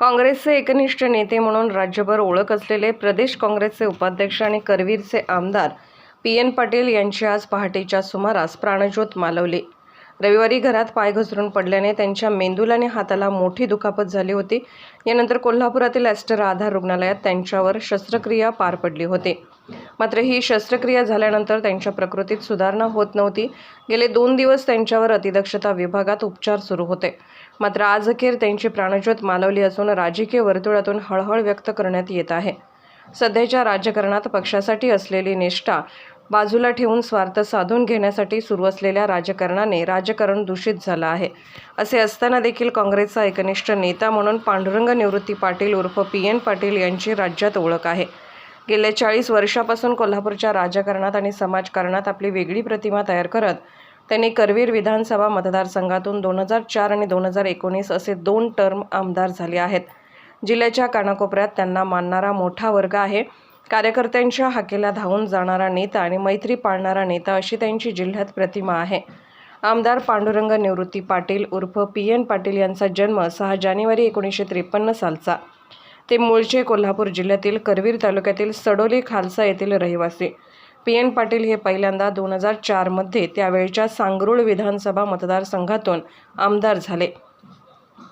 काँग्रेसचे एकनिष्ठ नेते म्हणून राज्यभर ओळख असलेले प्रदेश काँग्रेसचे उपाध्यक्ष आणि करवीरचे आमदार पी एन पाटील यांची आज पहाटेच्या सुमारास प्राणज्योत मालवली. रविवारी घरात पाय घसरून पडल्याने त्यांच्या मेंदूला आणि हाताला मोठी दुखापत झाली होती. यानंतर कोल्हापुरातील ॲस्टर आधार रुग्णालयात त्यांच्यावर शस्त्रक्रिया पार पडली होती. मात्र ही शस्त्रक्रिया झाल्यानंतर त्यांच्या प्रकृतीत सुधारणा होत नव्हती. गेले दोन दिवस त्यांच्यावर अतिदक्षता विभागात उपचार सुरू होते. मात्र आज अखेर त्यांची प्राणज्योत मालवली असून राजकीय वर्तुळातून हळहळ व्यक्त करण्यात येत आहे. सध्याच्या राजकारणात पक्षासाठी असलेली निष्ठा बाजूला ठेवून स्वार्थ साधून घेण्यासाठी सुरू असलेल्या राजकारणाने राजकारण दूषित झालं आहे. असे असताना देखील काँग्रेसचा एकनिष्ठ नेता म्हणून पांडुरंग निवृत्ती पाटील उर्फ पी एन पाटील यांची राज्यात ओळख आहे. गेल्या चाळीस वर्षापासून कोल्हापूरच्या राजकारणात आणि समाजकारणात आपली वेगळी प्रतिमा तयार करत त्यांनी करवीर विधानसभा मतदारसंघातून दोन हजार चार आणि दोन हजार एकोणीस असे दोन टर्म आमदार झाले आहेत. जिल्ह्याच्या कानाकोपऱ्यात त्यांना मानणारा मोठा वर्ग आहे. कार्यकर्त्यांच्या हाकेला धावून जाणारा नेता आणि मैत्री पाळणारा नेता अशी त्यांची जिल्ह्यात प्रतिमा आहे. आमदार पांडुरंग निवृत्ती पाटील उर्फ पी एन पाटील यांचा जन्म सहा जानेवारी एकोणीसशे त्रेपन्न सालचा. ते मूळचे कोल्हापूर जिल्ह्यातील करवीर तालुक्यातील सडोली खालसा येथील रहिवासी. पी एन पाटील हे पहिल्यांदा दोन हजार चारमध्ये त्यावेळच्या सांगरूळ विधानसभा मतदारसंघातून आमदार झाले.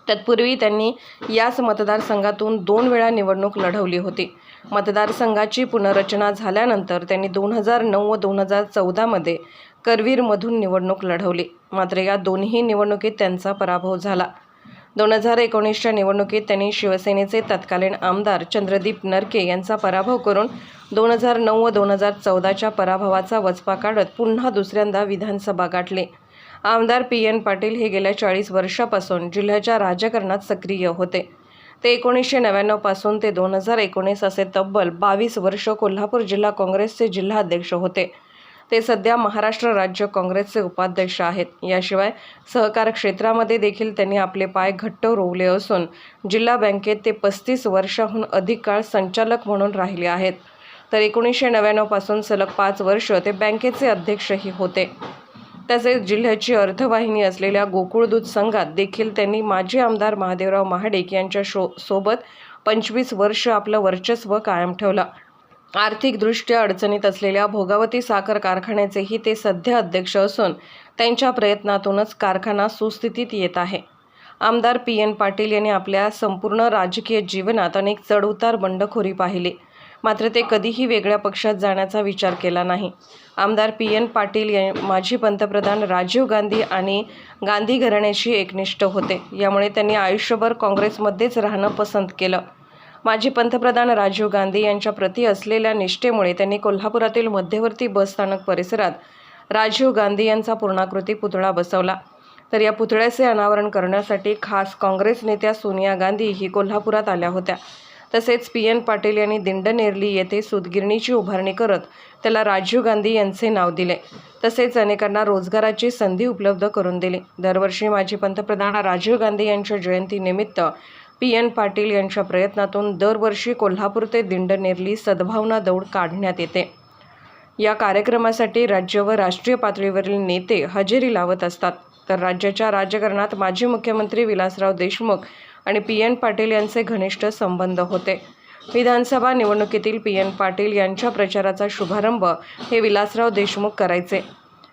तत्पूर्वी त्यांनी याच मतदारसंघातून दोन वेळा निवडणूक लढवली होती. मतदारसंघाची पुनर्रचना झाल्यानंतर त्यांनी दोन हजार नऊ व दोन हजार चौदामध्ये करवीरमधून निवडणूक लढवली. मात्र या दोन्ही निवडणुकीत त्यांचा पराभव झाला. दोन हजार एकोणीसच्या निवडणुकीत त्यांनी शिवसेनेचे तत्कालीन आमदार चंद्रदीप नरके यांचा पराभव करून दोन हजार नऊ व दोन हजार चौदाच्या पराभवाचा वचपा काढत पुन्हा दुसऱ्यांदा विधानसभा गाठली. आमदार पी एन पाटील हे गेल्या चाळीस वर्षापासून जिल्ह्याच्या राजकारणात सक्रिय होते. ते एकोणीसशे नव्याण्णवपासून ते दोन हजार एकोणीस असे तब्बल बावीस वर्ष कोल्हापूर जिल्हा काँग्रेसचे जिल्हाध्यक्ष होते. ते सध्या महाराष्ट्र राज्य काँग्रेसचे उपाध्यक्ष आहेत. याशिवाय सहकार क्षेत्रामध्ये देखील त्यांनी आपले पाय घट्ट रोवले असून जिल्हा बँकेत ते पस्तीस वर्षाहून अधिक काळ संचालक म्हणून राहिले आहेत. तर एकोणीसशे नव्याण्णवपासून सलग पाच वर्ष ते बँकेचे अध्यक्षही होते. तसेच जिल्ह्याची अर्थवाहिनी असलेल्या गोकुळदूत संघात देखील त्यांनी माजी आमदार महादेवराव महाडिक यांच्या शो सोबत पंचवीस वर्ष आपलं वर्चस्व कायम ठेवलं. आर्थिकदृष्ट्या अडचणीत असलेल्या भोगावती साखर कारखान्याचेही ते सध्या अध्यक्ष असून त्यांच्या प्रयत्नातूनच कारखाना सुस्थितीत येत आहे. आमदार पी एन पाटील यांनी आपल्या संपूर्ण राजकीय जीवनात अनेक चढउतार बंडखोरी पाहिली. मात्र ते कधीही वेगळ्या पक्षात जाण्याचा विचार केला नाही. आमदार पी. एन. पाटील या माजी पंतप्रधान राजीव गांधी आणि गांधी घराण्याशी एकनिष्ठ होते. यामुळे त्यांनी आयुष्यभर काँग्रेसमध्येच राहणं पसंत केलं. माजी पंतप्रधान राजीव गांधी यांच्या प्रती असलेल्या निष्ठेमुळे त्यांनी कोल्हापुरातील मध्यवर्ती बसस्थानक परिसरात राजीव गांधी यांचा पूर्णाकृती पुतळा बसवला. तर या पुतळ्याचे अनावरण करण्यासाठी खास काँग्रेस नेत्या सोनिया गांधी ही कोल्हापुरात आल्या होत्या. तसेच पी एन पाटील यांनी दिंडनेरली येथे सुतगिरणीची उभारणी करत त्याला राजीव गांधी यांचे नाव दिले. तसेच अनेकांना रोजगाराची संधी उपलब्ध करून दिली. दरवर्षी माजी पंतप्रधान राजीव गांधी यांच्या जयंतीनिमित्त पी एन पाटील यांच्या प्रयत्नातून दरवर्षी कोल्हापूर ते दिंडनेरली सद्भावना दौड काढण्यात येते. या कार्यक्रमासाठी राज्य व राष्ट्रीय पातळीवरील नेते हजेरी लावत असतात. तर राज्याच्या राजकारणात माजी मुख्यमंत्री विलासराव देशमुख आणि पी एन पाटील यांचे घनिष्ठ संबंध होते. विधानसभा निवडणुकीतील पी एन पाटील यांच्या प्रचाराचा शुभारंभ हे विलासराव देशमुख करायचे.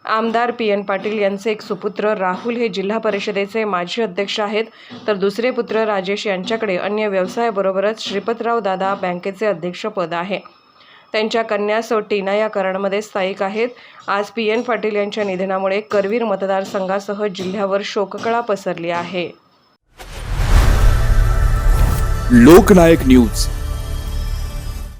आमदार पी एन पाटील यांचे एक सुपुत्र राहुल हे जिल्हा परिषदेचे माजी अध्यक्ष आहेत. तर दुसरे पुत्र राजेश यांच्याकडे अन्य व्यवसायाबरोबरच श्रीपतराव दादा बँकेचे अध्यक्षपद आहे. त्यांच्या कन्या सौ टीना या कराडमध्ये स्थायिक आहेत. आज पी एन पाटील यांच्या निधनामुळे करवीर मतदारसंघासह जिल्ह्यावर शोककळा पसरली आहे. लोकनायक न्यूज.